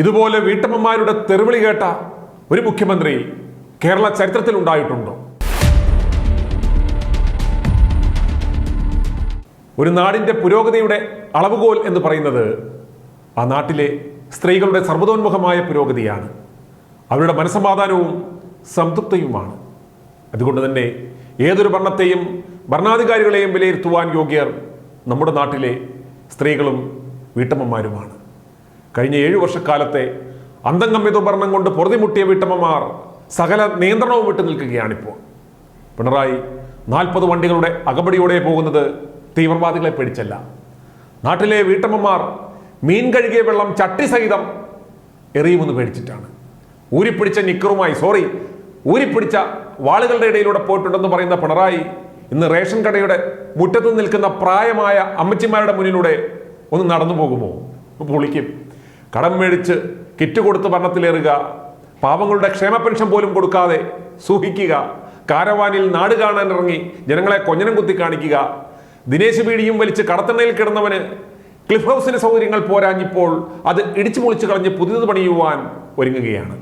ഇതുപോലെ വീട്ടമ്മമാരുടെ തെറിവിളി കേട്ട ഒരു മുഖ്യമന്ത്രി കേരള ചരിത്രത്തിൽ ഉണ്ടായിട്ടുണ്ടോ. ഒരു നാടിന്റെ പുരോഗതിയുടെ അളവുകോൽ എന്ന് പറയുന്നത് ആ നാട്ടിലെ സ്ത്രീകളുടെ സർവതോന്മുഖമായ പുരോഗതിയാണ്. അവരുടെ മനസമാധാനവും സംതൃപ്തിയുമാണ്. അതുകൊണ്ട് തന്നെ ഏതൊരു ഭരണത്തെയും ഭരണാധികാരികളെയും വിലയിരുത്തുവാൻ യോഗ്യർ നമ്മുടെ നാട്ടിലെ സ്ത്രീകളും വീട്ടമ്മമാരുമാണ്. കഴിഞ്ഞ ഏഴു വർഷക്കാലത്തെ അന്തംഗമ്യത കൊണ്ട് പൊറുതിമുട്ടിയ വീട്ടമ്മമാർ സകല നിയന്ത്രണവും വിട്ടു നിൽക്കുകയാണിപ്പോൾ. പിണറായി നാൽപ്പത് വണ്ടികളുടെ അകമ്പടിയോടെ പോകുന്നത് തീവ്രവാദികളെ പേടിച്ചല്ല. നാട്ടിലെ വീട്ടമ്മമാർ മീൻ കഴുകിയ വെള്ളം ചട്ടി സഹിതം എറിയുമെന്ന് പേടിച്ചിട്ടാണ്. ഊരിപ്പിടിച്ച നിക്കറുമായി സോറി ഊരിപ്പിടിച്ച വാളുകളുടെ ഇടയിലൂടെ പോയിട്ടുണ്ടെന്ന് പറയുന്ന പിണറായി ഇന്ന് റേഷൻ കടയുടെ മുറ്റത്ത് നിൽക്കുന്ന പ്രായമായ അമ്മച്ചിമാരുടെ മുന്നിലൂടെ ഒന്ന് നടന്നു പോകുമോ? പൊളിക്കും. കടം മേടിച്ച് കിറ്റ് കൊടുത്ത് ഭരണത്തിലേറുക പാവങ്ങളുടെ ക്ഷേമ പെൻഷൻ പോലും കൊടുക്കാതെ സൂഹിക്കുക കാരവാനിൽ നാട് കാണാൻ ഇറങ്ങി ജനങ്ങളെ കൊഞ്ഞനം കുത്തി കാണിക്കുക ദിനേശ് പീടിയും വലിച്ച് കടത്തണ്ണയിൽ കിടന്നവന് ക്ലിഫ് ഹൗസിന് സൗകര്യങ്ങൾ പോരാഞ്ഞിപ്പോൾ അത് ഇടിച്ചു പൊളിച്ചു കളഞ്ഞ് പുതിയത് പണിയുവാൻ ഒരുങ്ങുകയാണ്.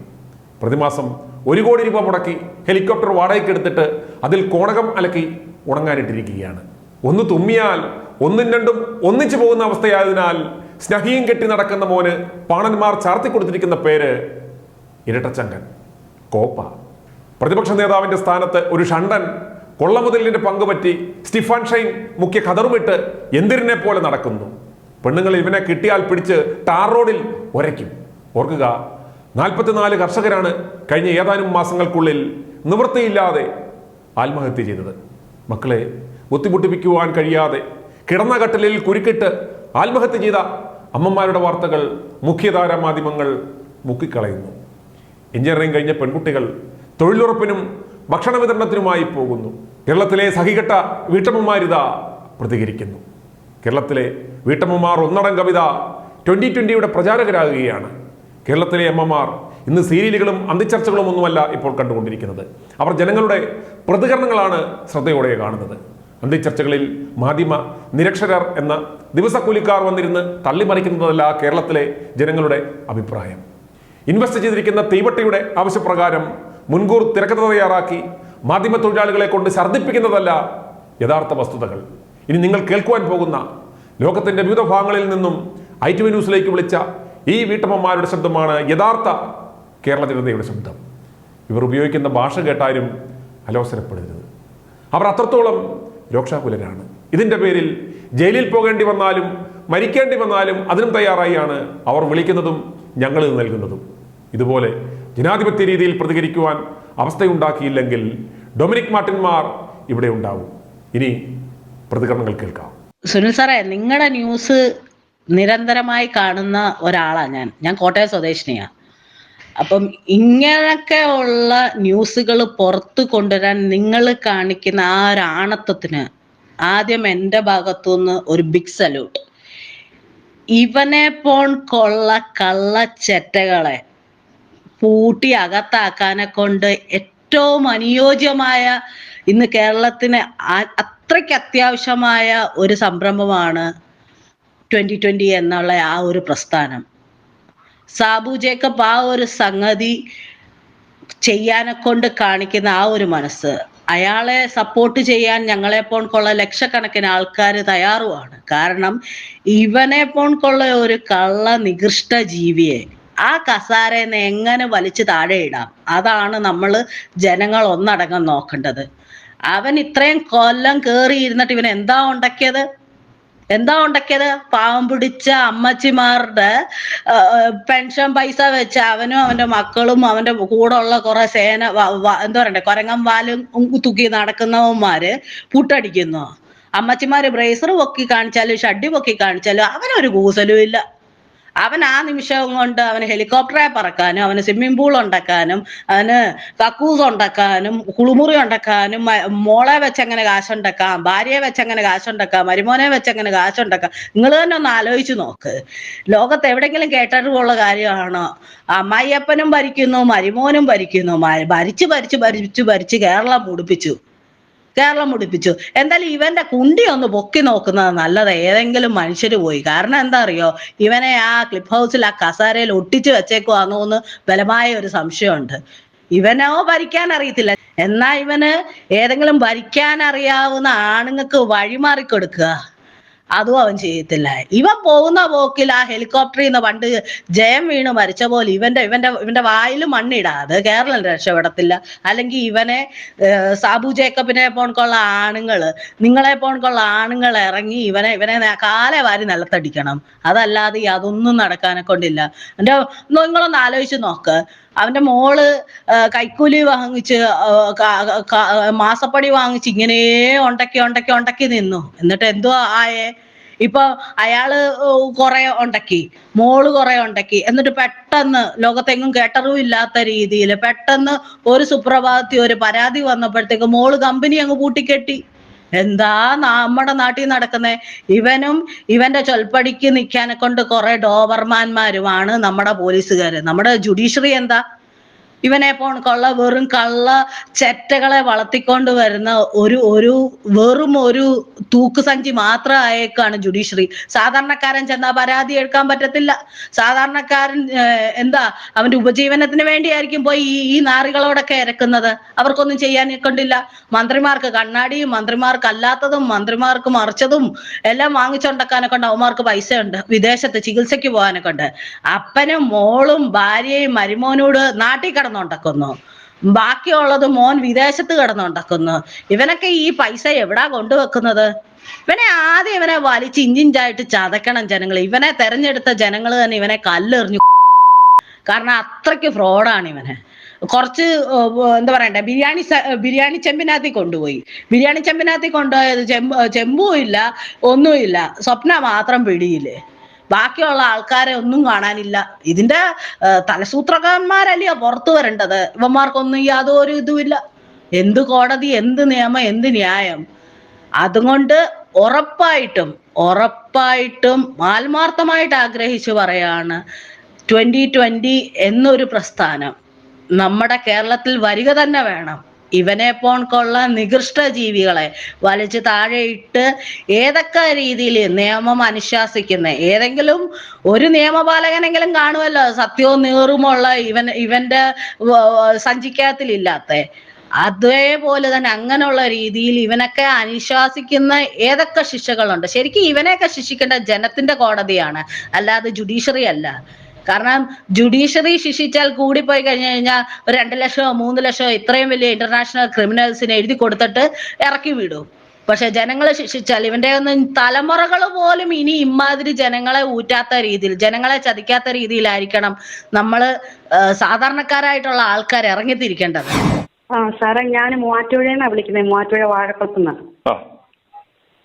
പ്രതിമാസം ഒരു കോടി രൂപ മുടക്കി ഹെലികോപ്റ്റർ വാടകയ്ക്ക് എടുത്തിട്ട് അതിൽ കോണകം അലക്കി ഉണങ്ങാനിട്ടിരിക്കുകയാണ്. ഒന്ന് തുമ്മിയാൽ ഒന്നും രണ്ടും ഒന്നിച്ചു പോകുന്ന അവസ്ഥയായതിനാൽ സ്നഹിയും കെട്ടി നടക്കുന്ന മോന് പാണന്മാർ ചാർത്തി കൊടുത്തിരിക്കുന്ന പേര് ഇരട്ടച്ചങ്കൻ കോപ്പ. പ്രതിപക്ഷ നേതാവിന്റെ സ്ഥാനത്ത് ഒരു ഷണ്ടൻ കൊള്ളമുതലിന്റെ പങ്കുപറ്റി സ്റ്റിഫാൻ ഷൈൻ മുഖ്യ കതറുമിട്ട് എന്തിരിനെ പോലെ നടക്കുന്നു. പെണ്ണുങ്ങൾ ഇവനെ കിട്ടിയാൽ പിടിച്ച് ടാർ റോഡിൽ ഒരയ്ക്കും. ഓർക്കുക നാൽപ്പത്തിനാല് കർഷകരാണ് കഴിഞ്ഞ ഏതാനും മാസങ്ങൾക്കുള്ളിൽ നിവൃത്തിയില്ലാതെ ആത്മഹത്യ ചെയ്തത്. മക്കളെ ബുദ്ധിമുട്ടിപ്പിക്കുവാൻ കഴിയാതെ കിടന്ന കട്ടലിൽ കുരുക്കിട്ട് ആത്മഹത്യ ചെയ്ത അമ്മമാരുടെ വാർത്തകൾ മുഖ്യധാര മാധ്യമങ്ങൾ മുക്കിക്കളയുന്നു. എഞ്ചിനീയറിംഗ് കഴിഞ്ഞ പെൺകുട്ടികൾ തൊഴിലുറപ്പിനും ഭക്ഷണ വിതരണത്തിനുമായി പോകുന്നു. കേരളത്തിലെ സഹികെട്ട വീട്ടമ്മമാരിത പ്രതികരിക്കുന്നു. കേരളത്തിലെ വീട്ടമ്മമാർ ഒന്നടം കവിത ട്വന്റി ട്വന്റിയുടെ പ്രചാരകരാകുകയാണ്. കേരളത്തിലെ അമ്മമാർ ഇന്ന് സീരിയലുകളും അന്തിച്ചർച്ചകളും ഒന്നുമല്ല ഇപ്പോൾ കണ്ടുകൊണ്ടിരിക്കുന്നത്. അവർ ജനങ്ങളുടെ പ്രതികരണങ്ങളാണ് ശ്രദ്ധയോടെ കാണുന്നത്. അന്തിച്ചർച്ചകളിൽ മാധ്യമ നിരക്ഷരർ എന്ന ദിവസക്കൂലിക്കാർ വന്നിരുന്ന് തള്ളിമറിക്കുന്നതല്ല കേരളത്തിലെ ജനങ്ങളുടെ അഭിപ്രായം. ഇൻവെസ്റ്റ് ചെയ്തിരിക്കുന്ന തീവട്ടിയുടെ ആവശ്യപ്രകാരം മുൻകൂർ തിരക്കഥ തയ്യാറാക്കി മാധ്യമ തൊഴിലാളികളെ കൊണ്ട് ഛർദ്ദിപ്പിക്കുന്നതല്ല യഥാർത്ഥ വസ്തുതകൾ. ഇനി നിങ്ങൾ കേൾക്കുവാൻ പോകുന്ന ലോകത്തിന്റെ വിവിധ ഭാഗങ്ങളിൽ നിന്നും ഐ ടി വി ന്യൂസിലേക്ക് വിളിച്ച ഈ വീട്ടമ്മമാരുടെ ശബ്ദമാണ് യഥാർത്ഥ കേരള ജനതയുടെ ശബ്ദം. ഇവർ ഉപയോഗിക്കുന്ന ഭാഷ കേട്ടാലും അലോസരപ്പെടരുത്. അവർ അത്രത്തോളം രോക്ഷാകുലരാണ്. ഇതിന്റെ പേരിൽ ജയിലിൽ പോകേണ്ടി വന്നാലും മരിക്കേണ്ടി വന്നാലും അതിനും തയ്യാറായിയാണ് അവർ വിളിക്കുന്നതും ഞങ്ങൾ നൽകുന്നതും. ഇതുപോലെ ജനാധിപത്യ രീതിയിൽ പ്രതികരിക്കുവാൻ അവസ്ഥയുണ്ടാക്കിയില്ലെങ്കിൽ ഡൊമിനിക് മാർട്ടിന്മാർ ഇവിടെ ഉണ്ടാവും. ഇനി പ്രതികരണങ്ങൾ കേൾക്കാം. സുനിൽ സാറേ നിങ്ങളുടെ ന്യൂസ് നിരന്തരമായി കാണുന്ന ഒരാളാണ് ഞാൻ. ഞാൻ കോട്ടയം സ്വദേശിനിയാ. അപ്പം ഇങ്ങനൊക്കെ ഉള്ള ന്യൂസുകൾ പുറത്തു കൊണ്ടുവരാൻ നിങ്ങൾ കാണിക്കുന്ന ആ ഒരു ആണത്വത്തിന് ആദ്യം എന്റെ ഭാഗത്തുനിന്ന് ഒരു ബിഗ് സല്യൂട്ട് ഇവനെ പോൺ കൊള്ള കള്ളച്ചെറ്റകളെ പൂട്ടി അകത്താക്കാനെ കൊണ്ട് ഏറ്റവും അനുയോജ്യമായ ഇന്ന് കേരളത്തിന് അത്രയ്ക്ക് അത്യാവശ്യമായ ഒരു സംരംഭമാണ് ട്വന്റി ട്വന്റി എന്നുള്ള ആ ഒരു പ്രസ്ഥാനം. സാബു ജേക്കബ് ആ ഒരു സംഗതി ചെയ്യാനെ കൊണ്ട് കാണിക്കുന്ന ആ ഒരു മനസ്സ്. അയാളെ സപ്പോർട്ട് ചെയ്യാൻ ഞങ്ങളെ പോൺകൊള്ള ലക്ഷക്കണക്കിന് ആൾക്കാർ തയ്യാറുമാണ് കാരണം ഇവനെ പോൺകൊള്ള ഒരു കള്ള നികൃഷ്ട ജീവിയെ ആ കസാരനെ എങ്ങനെ വലിച്ചു താഴെ ഇടാം? അതാണ് നമ്മൾ ജനങ്ങൾ ഒന്നടങ്കം നോക്കേണ്ടത്. അവൻ ഇത്രയും കൊല്ലം കേറി ഇരുന്നിട്ട് ഇവൻ എന്താ ഉണ്ടാക്കിയത്? എന്താ ഉണ്ടാക്കിയത്? പാവം പിടിച്ച അമ്മച്ചിമാരുടെ പെൻഷൻ പൈസ വെച്ച് അവനും അവന്റെ മക്കളും അവന്റെ കൂടെ ഉള്ള കുറെ സേന എന്താ പറയണ്ടേ? കൊരങ്ങം വാലും തൂക്കി നടക്കുന്നവന്മാര് പുട്ടടിക്കുന്നു. അമ്മച്ചിമാര് ബ്രേസർ പൊക്കി കാണിച്ചാലും ഷഡ്ഡി പൊക്കി കാണിച്ചാലും അവനൊരു കൂസലും ഇല്ല. അവൻ ആ നിമിഷം കൊണ്ട് അവന് ഹെലികോപ്റ്ററെ പറക്കാനും അവന് സ്വിമ്മിംഗ് പൂൾ ഉണ്ടാക്കാനും അവന് കക്കൂസ് ഉണ്ടാക്കാനും കുളിമുറി ഉണ്ടാക്കാനും മോളെ വെച്ച് എങ്ങനെ കാശുണ്ടാക്കാം ഭാര്യയെ വെച്ച് എങ്ങനെ കാശുണ്ടാക്കാം മരുമോനെ വെച്ച് എങ്ങനെ കാശുണ്ടാക്കാം. നിങ്ങൾ തന്നെ ഒന്ന് ആലോചിച്ച് നോക്ക്. ലോകത്ത് എവിടെങ്കിലും കേട്ടറിവുള്ള കാര്യമാണോ. അമ്മായിയപ്പനും ഭരിക്കുന്നു മരുമോനും ഭരിക്കുന്നു ഭരിച്ച് ഭരിച്ച് ഭരിച്ച് ഭരിച്ച് കേരളം മുടിപ്പിച്ചു കേരളം മുടിപ്പിച്ചു. എന്തായാലും ഇവന്റെ കുണ്ടി ഒന്ന് പൊക്കി നോക്കുന്നത് നല്ലത്. ഏതെങ്കിലും മനുഷ്യർ പോയി. കാരണം എന്താ അറിയോ? ഇവനെ ആ ക്ലിപ്പ് ഹൗസിൽ ആ കസാരയിൽ ഒട്ടിച്ചു വെച്ചേക്കുവാന്നോ എന്ന് ബലമായ ഒരു സംശയമുണ്ട്. ഇവനോ ഭരിക്കാൻ അറിയത്തില്ല. എന്നാ ഇവന് ഏതെങ്കിലും ഭരിക്കാൻ അറിയാവുന്ന ആണുങ്ങൾക്ക് വഴിമാറി കൊടുക്കുക അതും അവൻ ചെയ്യത്തില്ല ഇവൻ പോകുന്ന പോക്കിൽ ആ ഹെലികോപ്റ്ററിൽ നിന്ന് പണ്ട് ജയം വീണ് മരിച്ച പോലെ ഇവന്റെ ഇവന്റെ ഇവന്റെ വായിൽ മണ്ണിടാതെ കേരളം രക്ഷപ്പെടത്തില്ല. അല്ലെങ്കിൽ ഇവനെ സാബു ജേക്കബിനെ പോണക്കുള്ള ആണുങ്ങൾ നിങ്ങളെ പോണക്കുള്ള ആണുങ്ങൾ ഇറങ്ങി ഇവനെ ഇവനെ കാലെ വാരി നിലത്തടിക്കണം. അതല്ലാതെ അതൊന്നും നടക്കാനെ കൊണ്ടില്ല. എന്റെ നിങ്ങളൊന്ന് ആലോചിച്ച് നോക്ക്. അവന്റെ മോൾ കൈക്കൂലി വാങ്ങിച്ച് മാസപ്പടി വാങ്ങിച്ച് ഇങ്ങനെ ഉണ്ടക്കി ഉണ്ടക്കി ഉണ്ടക്കി നിന്നു. എന്നിട്ട് എന്തോ ആയേ? ഇപ്പൊ അയാൾ കുറെ ഉണ്ടാക്കി. മോൾ കുറെ ഉണ്ടാക്കി. എന്നിട്ട് പെട്ടെന്ന് ലോകത്തെങ്ങും കേട്ടറിവും ഇല്ലാത്ത രീതിയിൽ പെട്ടെന്ന് ഒരു സുപ്രഭാതത്തിൽ ഒരു പരാതി വന്നപ്പോഴത്തേക്ക് മോൾ കമ്പനി അങ്ങ് പൂട്ടിക്കെട്ടി. എന്താ നമ്മുടെ നാട്ടിൽ നടക്കുന്നേ? ഇവനും ഇവന്റെ ചൊൽപ്പടിക്ക് നിൽക്കാനെ കൊണ്ട് കുറെ ഡോബർമാന്മാരുമാണ് നമ്മുടെ പോലീസുകാര്. നമ്മുടെ ജുഡീഷ്യറി എന്താ? ഇവനെ പോണക്കുള്ള വെറും കള്ള ചെറ്റകളെ വളർത്തിക്കൊണ്ട് വരുന്ന ഒരു ഒരു വെറും ഒരു തൂക്കുസഞ്ചി മാത്രം ആയേക്കാണ് ജുഡീഷ്യറി. സാധാരണക്കാരൻ ചെന്നാ പരാതി എടുക്കാൻ പറ്റത്തില്ല. സാധാരണക്കാരൻ എന്താ അവന്റെ ഉപജീവനത്തിന് വേണ്ടിയായിരിക്കും പോയി ഈ ഈ നാറികളോടൊക്കെ ഇരക്കുന്നത് അവർക്കൊന്നും ചെയ്യാൻ കൊണ്ടില്ല. മന്ത്രിമാർക്ക് കണ്ണാടിയും മന്ത്രിമാർക്ക് അല്ലാത്തതും മന്ത്രിമാർക്ക് മറിച്ചതും എല്ലാം വാങ്ങിച്ചുണ്ടാക്കാനൊക്കെ കൊണ്ട് അവന്മാർക്ക് പൈസയുണ്ട്. വിദേശത്ത് ചികിത്സയ്ക്ക് പോകാനൊക്കെ ഉണ്ട്. അപ്പനും മോളും ഭാര്യയും മരുമോനോട് നാട്ടിൽ കിടന്നുണ്ടാക്കുന്നു ബാക്കിയുള്ളത് മോൻ വിദേശത്ത് കിടന്നുണ്ടാക്കുന്നു ഇവനൊക്കെ ഈ പൈസ എവിടാ കൊണ്ടുവെക്കുന്നത്? ഇവനെ ആദ്യം ഇവനെ വലിച്ച് ഇഞ്ചിഞ്ചായിട്ട് ചതക്കണം ജനങ്ങൾ ഇവനെ തെരഞ്ഞെടുത്ത ജനങ്ങൾ തന്നെ ഇവനെ കല്ലെറിഞ്ഞു. കാരണം അത്രയ്ക്ക് ഫ്രോഡാണ് ഇവനെ. കുറച്ച് എന്താ പറയണ്ടേ ബിരിയാണി ബിരിയാണി ചെമ്പിനകത്ത് കൊണ്ടുപോയി. ബിരിയാണി ചെമ്പിനകത്ത് കൊണ്ടുപോയത് ചെമ്പ് ചെമ്പും ഇല്ല ഒന്നുമില്ല. സ്വപ്ന മാത്രം പിടിയില്ലേ. ബാക്കിയുള്ള ആൾക്കാരെ ഒന്നും കാണാനില്ല. ഇതിന്റെ തലസൂത്രകന്മാരല്ലയോ പുറത്തു വരേണ്ടത്? ഇവന്മാർക്കൊന്നും യാതൊരു ഇതുമില്ല. എന്ത് കോടതി എന്ത് നിയമം എന്ത് ന്യായം? അതുകൊണ്ട് ഉറപ്പായിട്ടും ഉറപ്പായിട്ടും ആത്മാർത്ഥമായിട്ട് ആഗ്രഹിച്ചു പറയാണ് ട്വന്റി ട്വന്റി എന്നൊരു പ്രസ്ഥാനം. നമ്മുടെ കേരളത്തിൽ വരിക തന്നെ വേണം. ഇവനെ പോൺകൊള്ള നികൃഷ്ട ജീവികളെ. വലിച്ചു താഴെയിട്ട് ഏതൊക്കെ രീതിയിൽ നിയമം അനുശാസിക്കുന്ന? ഏതെങ്കിലും ഒരു നിയമപാലകനെങ്കിലും കാണുമല്ലോ. സത്യവും നീറുമുള്ള ഇവൻ ഇവന്റെ വ- അതേപോലെ തന്നെ അങ്ങനെയുള്ള രീതിയിൽ ഇവനൊക്കെ അനുശാസിക്കുന്ന ഏതൊക്കെ ശിക്ഷകളുണ്ട്? ശരിക്കും ഇവനെയൊക്കെ ശിക്ഷിക്കേണ്ട ജനത്തിന്റെ കോടതിയാണ്. അല്ലാതെ ജുഡീഷ്യറി അല്ല. കാരണം ജുഡീഷ്യറി ശിക്ഷിച്ചാൽ കൂടിപ്പോയി കഴിഞ്ഞു കഴിഞ്ഞാൽ ഒരു രണ്ട് ലക്ഷമോ മൂന്ന് ലക്ഷമോ ഇത്രയും വലിയ ഇന്റർനാഷണൽ ക്രിമിനൽസിനെ എഴുതി കൊടുത്തിട്ട് ഇറക്കി വിടും. പക്ഷെ ജനങ്ങളെ ശിക്ഷിച്ചാൽ ഇവന്റെ ഒന്നും തലമുറകൾ പോലും ഇനി ഇമ്മാതിരി ജനങ്ങളെ ഊറ്റാത്ത രീതിയിൽ ജനങ്ങളെ ചതിക്കാത്ത രീതിയിലായിരിക്കണം നമ്മൾ നമ്മൾ സാധാരണക്കാരായിട്ടുള്ള ആൾക്കാർ ഇറങ്ങിത്തിരിക്കേണ്ടത്. ആ സാറേ ഞാൻ മൂവാറ്റുപുഴയെന്നാണ് വിളിക്കുന്നത് മൂവാറ്റുപുഴ വാഴപ്പത്തുനിന്ന് ആ.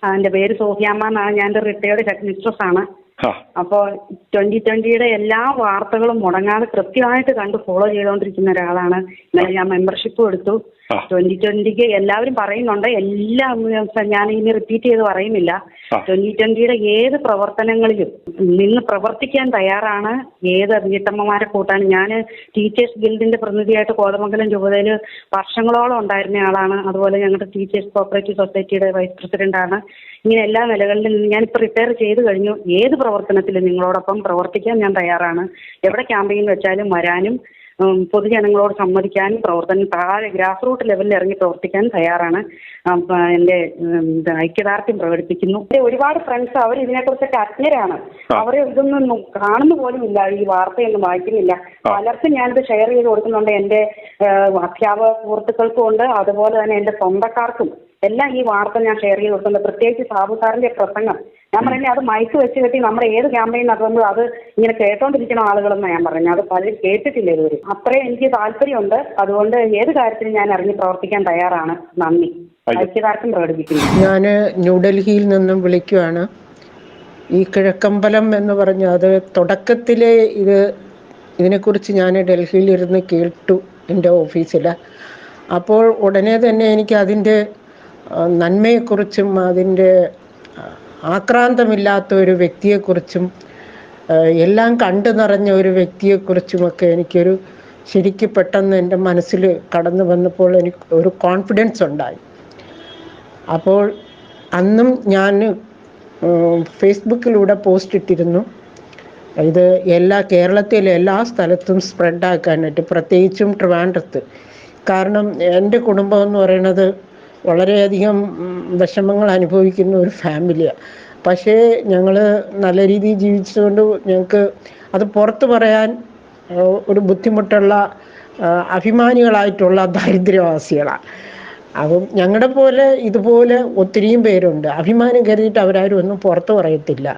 എന്റെ പേര് സോഫിയാമ്മ എന്നാണ് ഞാൻ എന്റെ റിട്ടയേർഡ് ഹെഡ് മിസ്ട്രസ് ആണ് അപ്പോൾ ട്വന്റി ട്വന്റിയുടെ എല്ലാ വാർത്തകളും മുടങ്ങാതെ കൃത്യമായിട്ട് കണ്ട് ഫോളോ ചെയ്തുകൊണ്ടിരിക്കുന്ന ഒരാളാണ് ഞാൻ മെമ്പർഷിപ്പും എടുത്തു. ട്വന്റി ട്വന്റിക്ക് എല്ലാവരും പറയുന്നുണ്ട്. എല്ലാം ഞാൻ ഇനി റിപ്പീറ്റ് ചെയ്ത് പറയുന്നില്ല. ട്വന്റി ട്വന്റിയുടെ ഏത് പ്രവർത്തനങ്ങളിലും നിന്ന് പ്രവർത്തിക്കാൻ തയ്യാറാണ് ഏത് വീട്ടമ്മമാരെ കൂട്ടാണ് ഞാൻ ടീച്ചേഴ്സ് ഗിൽഡിന്റെ പ്രതിനിധിയായിട്ട് കോതമംഗലം രൂപതയിൽ വർഷങ്ങളോളം ഉണ്ടായിരുന്ന ആളാണ്. അതുപോലെ ഞങ്ങളുടെ ടീച്ചേഴ്സ് കോപ്പറേറ്റീവ് സൊസൈറ്റിയുടെ വൈസ് പ്രസിഡന്റാണ് ഇങ്ങനെ എല്ലാ നിലകളിലും നിന്ന് ഞാനിപ്പോൾ റിട്ടയർ ചെയ്ത് കഴിഞ്ഞു. ഏത് പ്രവർത്തനത്തിലും നിങ്ങളോടൊപ്പം പ്രവർത്തിക്കാൻ ഞാൻ തയ്യാറാണ്. എവിടെ ക്യാമ്പയിൻ വെച്ചാലും വരാനും പൊതുജനങ്ങളോട് സംവദിക്കാനും പ്രവർത്തനം താഴെ ഗ്രാസ് റൂട്ട് ലെവലിൽ ഇറങ്ങി പ്രവർത്തിക്കാൻ തയ്യാറാണ്. എന്റെ എന്റെ ഐക്യദാർഢ്യം പ്രകടിപ്പിക്കുന്നു. എന്റെ ഒരുപാട് ഫ്രണ്ട്സ് അവർ ഇതിനെക്കുറിച്ചൊക്കെ അജ്ഞരാണ്. അവർ ഇതൊന്നും കാണുന്നു പോലും ഇല്ല. ഈ വാർത്തയൊന്നും വായിക്കുന്നില്ല. പലർക്കും ഞാനിത് ഷെയർ ചെയ്ത് കൊടുക്കുന്നുണ്ട്. എന്റെ ഏഹ്, അധ്യാപക സുഹൃത്തുക്കൾക്കും ഉണ്ട്. അതുപോലെ തന്നെ എന്റെ സ്വന്തക്കാർക്കും. എല്ലാം ഈ വാർത്ത ഞാൻ ഷെയർ ചെയ്ത് കൊടുക്കുന്നത് പ്രത്യേകിച്ച് സാബു സാറിന്റെ പ്രസംഗം. ഞാൻ പറയുന്നത് അത് മൈക്ക് വെച്ച് കെട്ടി നമ്മുടെ ഏത് ക്യാമ്പയിൻ നടത്തുമ്പോൾ അത് ഇങ്ങനെ കേട്ടോണ്ടിരിക്കുന്ന ആളുകളെന്ന് ഞാൻ പറഞ്ഞു അത് പലരും കേട്ടിട്ടില്ല ഇതുവരെ. അത്രയും എനിക്ക് താല്പര്യമുണ്ട്. അതുകൊണ്ട് ഏത് കാര്യത്തിലും ഞാൻ ഇറങ്ങി പ്രവർത്തിക്കാൻ തയ്യാറാണ്. നന്ദി. ഐക്യദാർഢ്യം പ്രകടിപ്പിക്കുന്നു. ഞാൻ ന്യൂഡൽഹിയിൽ നിന്നും വിളിക്കുവാണ്. ഈ കിഴക്കമ്പലം എന്ന് പറഞ്ഞ അത് തുടക്കത്തിലെ ഇത് ഇതിനെക്കുറിച്ച് ഞാൻ ഡൽഹിയിലിരുന്ന് കേട്ടു എന്റെ ഓഫീസിൽ അപ്പോൾ ഉടനെ തന്നെ എനിക്ക് അതിന്റെ നന്മയെക്കുറിച്ചും അതിന്റെ ആക്രാന്തമില്ലാത്ത ഒരു വ്യക്തിയെക്കുറിച്ചും എല്ലാം കണ്ടു നിറഞ്ഞ ഒരു വ്യക്തിയെക്കുറിച്ചുമൊക്കെ എനിക്കൊരു ശരിക്ക് പെട്ടെന്ന് എന്റെ മനസ്സിൽ കടന്നു വന്നപ്പോൾ എനിക്ക് ഒരു കോൺഫിഡൻസ് ഉണ്ടായി. അപ്പോൾ അന്നും ഞാൻ ഫേസ്ബുക്കിലൂടെ പോസ്റ്റ് ഇട്ടിരുന്നു. ഇത് എല്ലാ കേരളത്തിലെ എല്ലാ സ്ഥലത്തും സ്പ്രെഡാക്കാനായിട്ട് പ്രത്യേകിച്ചും ട്രിവാൻഡ്രത്ത്. കാരണം എന്റെ കുടുംബം എന്ന് പറയുന്നത് വളരെയധികം വിഷമങ്ങൾ അനുഭവിക്കുന്ന ഒരു ഫാമിലിയാണ് പക്ഷേ ഞങ്ങൾ നല്ല രീതിയിൽ ജീവിച്ചതുകൊണ്ട് ഞങ്ങൾക്ക് അത് പുറത്ത് പറയാൻ ഒരു ബുദ്ധിമുട്ടുള്ള അഭിമാനികളായിട്ടുള്ള ദാരിദ്ര്യവാസികളാണ് അപ്പം ഞങ്ങളുടെ പോലെ ഇതുപോലെ ഒത്തിരിയും പേരുണ്ട്. അഭിമാനം കരുതിയിട്ട് അവരാരും ഒന്നും പുറത്ത് പറയത്തില്ല.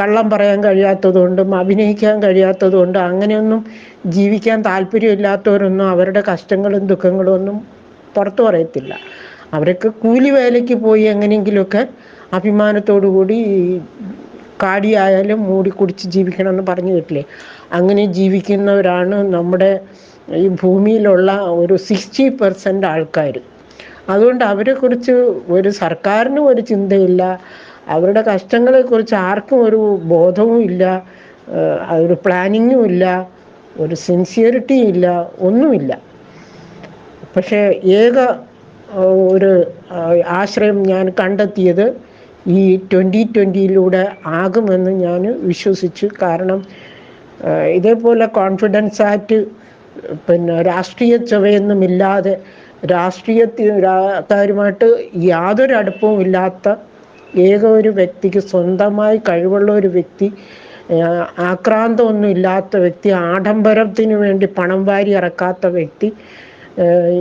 കള്ളം പറയാൻ കഴിയാത്തതുകൊണ്ടും അഭിനയിക്കാൻ കഴിയാത്തതുകൊണ്ടും അങ്ങനെയൊന്നും ജീവിക്കാൻ താല്പര്യമില്ലാത്തവരൊന്നും അവരുടെ കഷ്ടങ്ങളും ദുഃഖങ്ങളും ഒന്നും പുറത്തു പറയത്തില്ല. അവരൊക്കെ കൂലി വേലയ്ക്ക് പോയി എങ്ങനെയെങ്കിലുമൊക്കെ അഭിമാനത്തോടു കൂടി കാടിയായാലും മൂടി കുടിച്ച് ജീവിക്കണം എന്ന് പറഞ്ഞു കേട്ടില്ലേ? അങ്ങനെ ജീവിക്കുന്നവരാണ് നമ്മുടെ ഈ ഭൂമിയിലുള്ള ഒരു സിക്സ്റ്റി പെർസെന്റ് ആൾക്കാർ അതുകൊണ്ട് അവരെക്കുറിച്ച് ഒരു സർക്കാരിനും ഒരു ചിന്തയില്ല. അവരുടെ കഷ്ടങ്ങളെക്കുറിച്ച് ആർക്കും ഒരു ബോധവും ഇല്ല. ഒരു പ്ലാനിങ്ങും ഇല്ല. ഒരു സിൻസിയറിറ്റിയും ഇല്ല. ഒന്നുമില്ല. പക്ഷേ ഏക ഒരു ആശ്രയം ഞാൻ കണ്ടെത്തിയത് ഈ ട്വന്റി ട്വന്റിയിലൂടെ ആകുമെന്ന് ഞാൻ വിശ്വസിച്ചു. കാരണം ഇതേപോലെ കോൺഫിഡൻസ് ആയിട്ട് പിന്നെ രാഷ്ട്രീയ ചുവയൊന്നുമില്ലാതെ രാഷ്ട്രീയക്കാരുമായിട്ട് യാതൊരു അടുപ്പവും ഇല്ലാത്ത ഏക ഒരു വ്യക്തിക്ക് സ്വന്തമായി കഴിവുള്ള ഒരു വ്യക്തി ആക്രാന്തമൊന്നും ഇല്ലാത്ത വ്യക്തി ആഡംബരത്തിന് വേണ്ടി പണം വാരി ഇറക്കാത്ത വ്യക്തി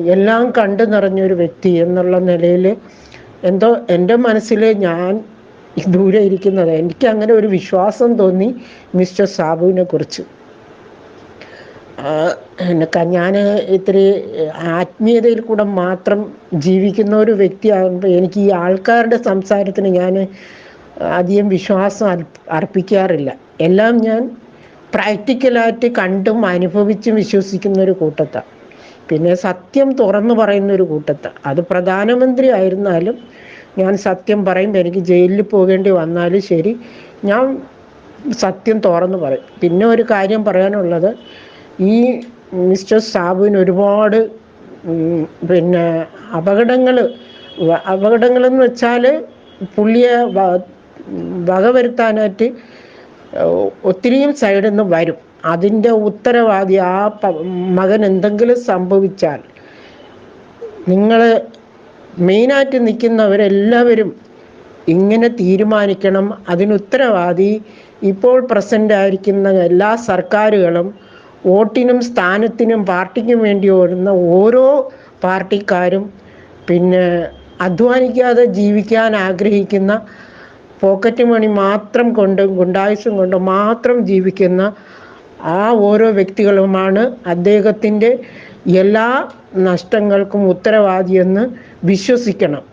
എല്ലാം കണ്ടു നിറഞ്ഞൊരു വ്യക്തി എന്നുള്ള നിലയിൽ എന്തോ എന്റെ മനസ്സിൽ ഞാൻ ദൂരെ ഇരിക്കുന്നത്. എനിക്ക് അങ്ങനെ ഒരു വിശ്വാസം തോന്നി മിസ്റ്റർ സാബുവിനെ കുറിച്ച്. ഞാൻ ഇത്തിരി ആത്മീയതയിൽ കൂടെ മാത്രം ജീവിക്കുന്ന ഒരു വ്യക്തിയാകുമ്പോൾ എനിക്ക് ഈ ആൾക്കാരുടെ സംസാരത്തിന് ഞാൻ അധികം വിശ്വാസം അർപ്പ- അർപ്പിക്കാറില്ല. എല്ലാം ഞാൻ പ്രാക്ടിക്കലായിട്ട് കണ്ടും അനുഭവിച്ചും വിശ്വസിക്കുന്ന ഒരു കൂട്ടത്താണ് പിന്നെ സത്യം തുറന്നു പറയുന്ന ഒരു കൂട്ടത്ത്. അത് പ്രധാനമന്ത്രി ആയിരുന്നാലും ഞാൻ സത്യം പറയും എനിക്ക് ജയിലിൽ പോകേണ്ടി വന്നാലും ശരി ഞാൻ സത്യം തുറന്നു പറയും. പിന്നെ ഒരു കാര്യം പറയാനുള്ളത് ഈ മിസ്റ്റർ സാബുവിന് ഒരുപാട് പിന്നെ അപകടങ്ങൾ അപകടങ്ങളെന്ന് വെച്ചാൽ പുള്ളിയെ വക വകവരുത്താനായിട്ട് ഒത്തിരിയും സൈഡിൽ നിന്ന് വരും. അതിന്റെ ഉത്തരവാദി ആ മകൻ എന്തെങ്കിലും സംഭവിച്ചാൽ നിങ്ങൾ മെയിനായിട്ട് നിൽക്കുന്നവരെല്ലാവരും ഇങ്ങനെ തീരുമാനിക്കണം. അതിന് ഉത്തരവാദി ഇപ്പോൾ പ്രസന്റ് ആയിരിക്കുന്ന എല്ലാ സർക്കാരുകളും വോട്ടിനും സ്ഥാനത്തിനും പാർട്ടിക്കും വേണ്ടി ഓടുന്ന ഓരോ പാർട്ടിക്കാരും പിന്നെ അധ്വാനിക്കാതെ ജീവിക്കാൻ ആഗ്രഹിക്കുന്ന പോക്കറ്റ് മണി മാത്രം കൊണ്ട് ഗുണ്ടായുസം കൊണ്ട് മാത്രം ജീവിക്കുന്ന ആ ഓരോ വ്യക്തികളുമാണ് അദ്ദേഹത്തിന്റെ എല്ലാ നഷ്ടങ്ങൾക്കും ഉത്തരവാദിയെന്ന് വിശ്വസിക്കണം.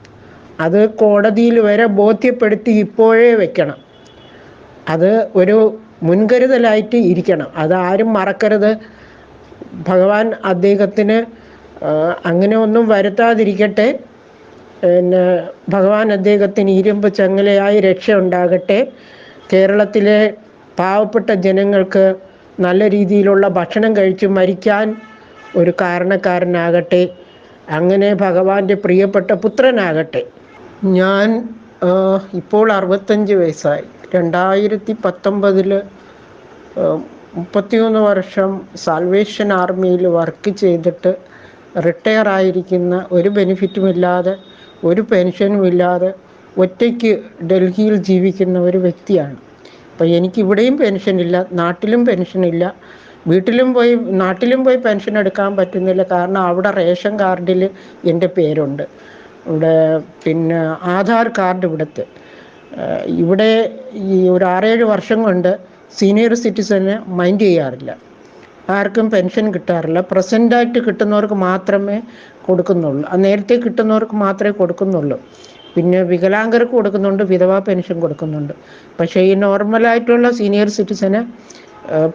അത് കോടതിയിൽ വരെ ബോധ്യപ്പെടുത്തി ഇപ്പോഴേ വെക്കണം. അത് ഒരു മുൻകരുതലായിട്ട് ഇരിക്കണം. അത് ആരും മറക്കരുത്. ഭഗവാൻ അദ്ദേഹത്തിന് അങ്ങനെ ഒന്നും വരുത്താതിരിക്കട്ടെ. പിന്നെ ഭഗവാൻ അദ്ദേഹത്തിന് ഇരുമ്പ് ചങ്ങലയായി രക്ഷ ഉണ്ടാകട്ടെ കേരളത്തിലെ പാവപ്പെട്ട ജനങ്ങൾക്ക് നല്ല രീതിയിലുള്ള ഭക്ഷണം കഴിച്ച് മരിക്കാൻ ഒരു കാരണക്കാരനാകട്ടെ അങ്ങനെ ഭഗവാന്റെ പ്രിയപ്പെട്ട പുത്രനാകട്ടെ. ഞാൻ ഇപ്പോൾ അറുപത്തഞ്ച് വയസ്സായി. രണ്ടായിരത്തി പത്തൊമ്പതിൽ മുപ്പത്തിയൊന്ന് വർഷം സാൽവേഷൻ ആർമിയിൽ വർക്ക് ചെയ്തിട്ട് റിട്ടയർ ആയിരിക്കുന്ന ഒരു ബെനിഫിറ്റുമില്ലാതെ ഒരു പെൻഷനും ഇല്ലാതെ ഒറ്റയ്ക്ക് ഡൽഹിയിൽ ജീവിക്കുന്ന ഒരു വ്യക്തിയാണ്. അപ്പോൾ എനിക്ക് ഇവിടെയും പെൻഷനില്ല നാട്ടിലും പെൻഷനില്ല. വീട്ടിലും പോയി നാട്ടിലും പോയി പെൻഷൻ എടുക്കാൻ പറ്റുന്നില്ല. കാരണം അവിടെ റേഷൻ കാർഡിൽ എന്റെ പേരുണ്ട്. ഇവിടെ പിന്നെ ആധാർ കാർഡ് ഇവിടുത്തെ. ഇവിടെ ഈ ഒരു ആറേഴ് വർഷം കൊണ്ട് സീനിയർ സിറ്റിസനെ മൈൻഡ് ചെയ്യാറില്ല. ആർക്കും പെൻഷൻ കിട്ടാറില്ല. പ്രസന്റായിട്ട് കിട്ടുന്നവർക്ക് മാത്രമേ കൊടുക്കുന്നുള്ളൂ. നേരത്തെ കിട്ടുന്നവർക്ക് മാത്രമേ കൊടുക്കുന്നുള്ളൂ. പിന്നെ വികലാംഗർക്ക് കൊടുക്കുന്നുണ്ട് വിധവാ പെൻഷൻ കൊടുക്കുന്നുണ്ട്. പക്ഷേ ഈ നോർമലായിട്ടുള്ള സീനിയർ സിറ്റിസന്